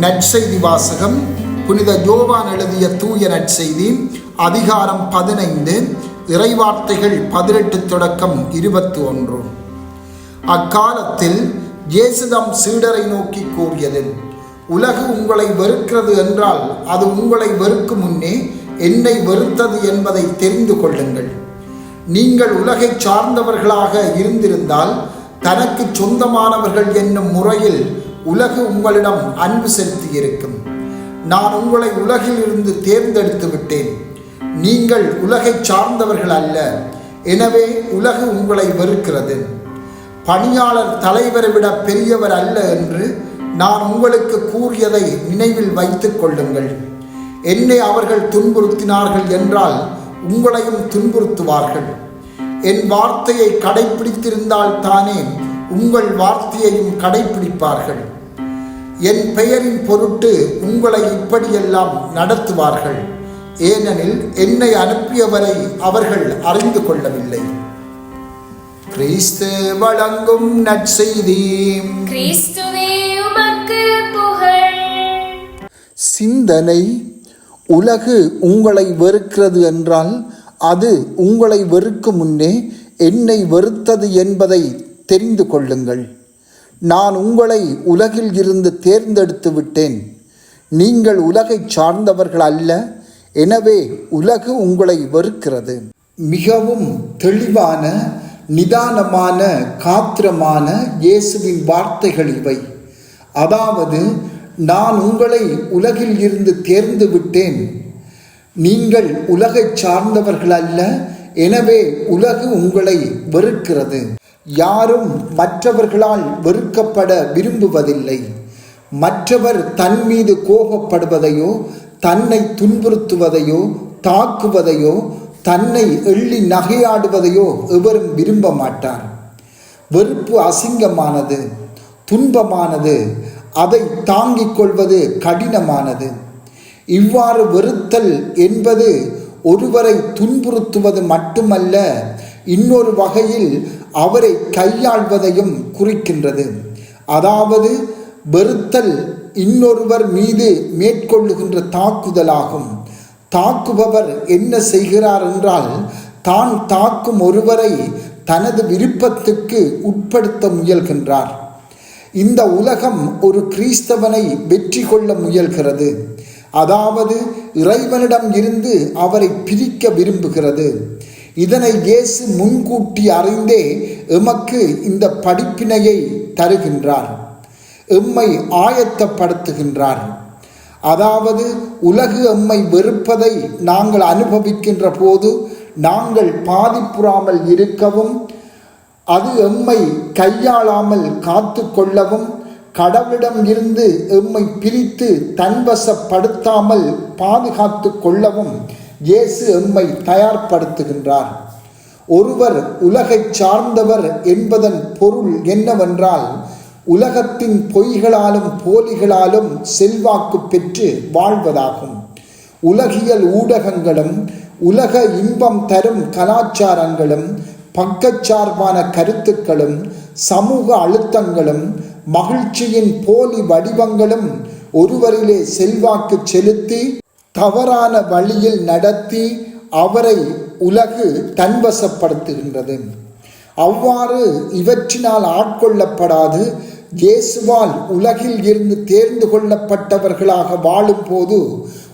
நற்செய்தி வாசகம் புனித ஜோவான் எழுதிய தூய நற்செய்தி அதிகாரம் பதினைந்து இறைவார்த்தைகள் பதினெட்டு தொடக்கம் இருபத்தி ஒன்று அக்காலத்தில் இயேசுதம் சீடரை நோக்கி கூறியது உலகு உங்களை வெறுக்கிறது என்றால் அது உங்களை வெறுக்கும் முன்னே என்னை வெறுத்தது என்பதை தெரிந்து கொள்ளுங்கள். நீங்கள் உலகை சார்ந்தவர்களாக இருந்திருந்தால் தனக்கு சொந்தமானவர்கள் என்னும் முறையில் உலகு உங்களிடம் அன்பு செலுத்தியிருக்கும். நான் உங்களை உலகில் இருந்து தேர்ந்தெடுத்து விட்டேன். நீங்கள் உலகை சார்ந்தவர்கள் அல்ல. எனவே உலகு உங்களை வெறுக்கிறது. பணியாளர் தலைவரை விட பெரியவர் அல்ல என்று நான் உங்களுக்கு கூறியதை நினைவில் வைத்துக் கொள்ளுங்கள். என்னை அவர்கள் துன்புறுத்தினார்கள் என்றால் உங்களையும் துன்புறுத்துவார்கள். என் வார்த்தையை கடைபிடித்திருந்தால் தானே உங்கள் வார்த்தையையும் கடைபிடிப்பார்கள் என் பெயரின் பொருட்டு உங்களை இப்படியெல்லாம் நடத்துவார்கள். ஏனெனில் என்னை அனுப்பியவரை அவர்கள் அறிந்து கொள்ளவில்லை. கிறிஸ்து வழங்கும் நற்செய்தி. கிறிஸ்துவே உமக்கு புகழ். சிந்தனை உலகு உங்களை வெறுக்கிறது என்றால் அது உங்களை வெறுக்கும் முன்னே என்னை வெறுத்தது என்பதை தெரிந்து கொள்ளுங்கள். நான் உங்களை உலகில் இருந்து தேர்ந்தெடுத்து விட்டேன். நீங்கள் உலகை சார்ந்தவர்கள் அல்ல. எனவே உலகு உங்களை வெறுக்கிறது. மிகவும் தெளிவான நிதானமான காத்திரமான இயேசுவின் வார்த்தைகள் இவை. அதாவது நான் உங்களை உலகில் இருந்து தேர்ந்து விட்டேன். நீங்கள் உலகை சார்ந்தவர்கள் அல்ல. எனவே உலகு உங்களை வெறுக்கிறது. யாரும் மற்றவர்களால் வெறுக்கப்பட விரும்புவதில்லை. மற்றவர் தன் மீது கோபப்படுவதையோ தன்னை துன்புறுத்துவதையோ தாக்குவதையோ தன்னை எள்ளி நகையாடுவதையோ எவரும் விரும்ப மாட்டார். வெறுப்பு அசிங்கமானது துன்பமானது அதை தாங்கிக் கொள்வது கடினமானது. இவ்வாறு வெறுத்தல் என்பது ஒருவரை துன்புறுத்துவது மட்டுமல்ல இன்னொரு வகையில் அவரை கையாள்வதையும் குறிக்கின்றது. அதாவது வெறுத்தல் இன்னொருவர் மீது மேற்கொள்ளுகின்ற தாக்குதலாகும். தாக்குபவர் என்ன செய்கிறார் என்றால் தான் தாக்கும் ஒருவரை தனது விருப்பத்துக்கு உட்படுத்த முயல்கின்றார். இந்த உலகம் ஒரு கிறிஸ்தவனை வெற்றி கொள்ள முயல்கிறது. அதாவது இறைவனிடம் இருந்து அவரை பிரிக்க விரும்புகிறது. இதனை இயேசு முன்கூட்டி அறிந்தே எமக்கு இந்த படிப்பினையை தருகின்றார். எம்மை ஆயத்தப்படுத்துகின்றார். அதாவது உலகு எம்மை வெறுப்பதை நாங்கள் அனுபவிக்கின்ற போது நாங்கள் பாதிப்புறாமல் இருக்கவும் அது எம்மை கையாளாமல் காத்து கொள்ளவும் கடவுளிடம் இருந்து எம்மை பிரித்து தன்வசப்படுத்தாமல் பாதுகாத்து கொள்ளவும் இயேசு எம்மை தயார்படுத்துகின்றார். ஒருவர் உலகை சார்ந்தவர் என்பதன் பொருள் என்னவென்றால் உலகத்தின் பொய்களாலும் போலிகளாலும் செல்வாக்கு பெற்று வாழ்வதாகும். உலகியல் ஊடகங்களும் உலக இன்பம் தரும் கலாச்சாரங்களும் பக்கச்சார்பான கருத்துக்களும் சமூக அழுத்தங்களும் மகிழ்ச்சியின் போலி வடிவங்களும் ஒருவரிலே செல்வாக்கு செலுத்தி தவறான வழியில் நடத்தி அவரை உலகு தன்வசப்படுத்துகின்றது. அவ்வாறு இவற்றினால் ஆட்கொள்ளப்படாது. இயேசுவால் உலகில் இருந்து தேர்ந்து கொள்ளப்பட்டவர்களாக வாழும்போது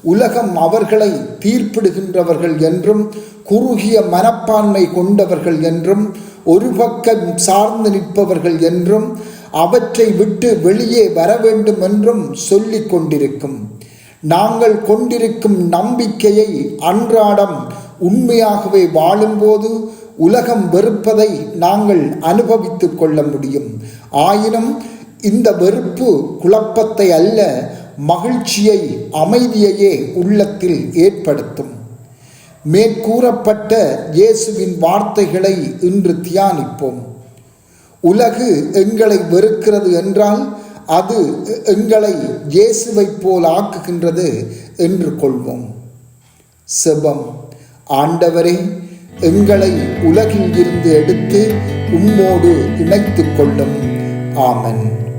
உலகம் அவர்களை தீர்ப்பிடுகின்றவர்கள் என்றும் குறுகிய மனப்பான்மை கொண்டவர்கள் என்றும் ஒரு பக்கம் சார்ந்து நிற்பவர்கள் என்றும் அவற்றை விட்டு வெளியே வர வேண்டும் என்றும் சொல்லிக் கொண்டிருக்கும். நாங்கள் கொண்டிருக்கும் நம்பிக்கையை அன்றாடம் உண்மையாகவே வாழும்போது உலகம் வெறுப்பதை நாங்கள் அனுபவித்துக் கொள்ள முடியும். ஆயினும் இந்த வெறுப்பு குழப்பத்தை அல்ல மகிழ்ச்சியை அமைதியையே உள்ளத்தில் ஏற்படுத்தும். மேற்கூறப்பட்ட இயேசுவின் வார்த்தைகளை இன்று தியானிப்போம். உலகு எங்களை வெறுக்கிறது என்றால் அது எங்களை இயேசுவை போல் ஆக்குகின்றது என்று கொள்வோம். செபம். ஆண்டவரே எங்களை உலகில் இருந்து எடுத்து உம்மோடு இணைத்துக் கொள்ளும். ஆமன்.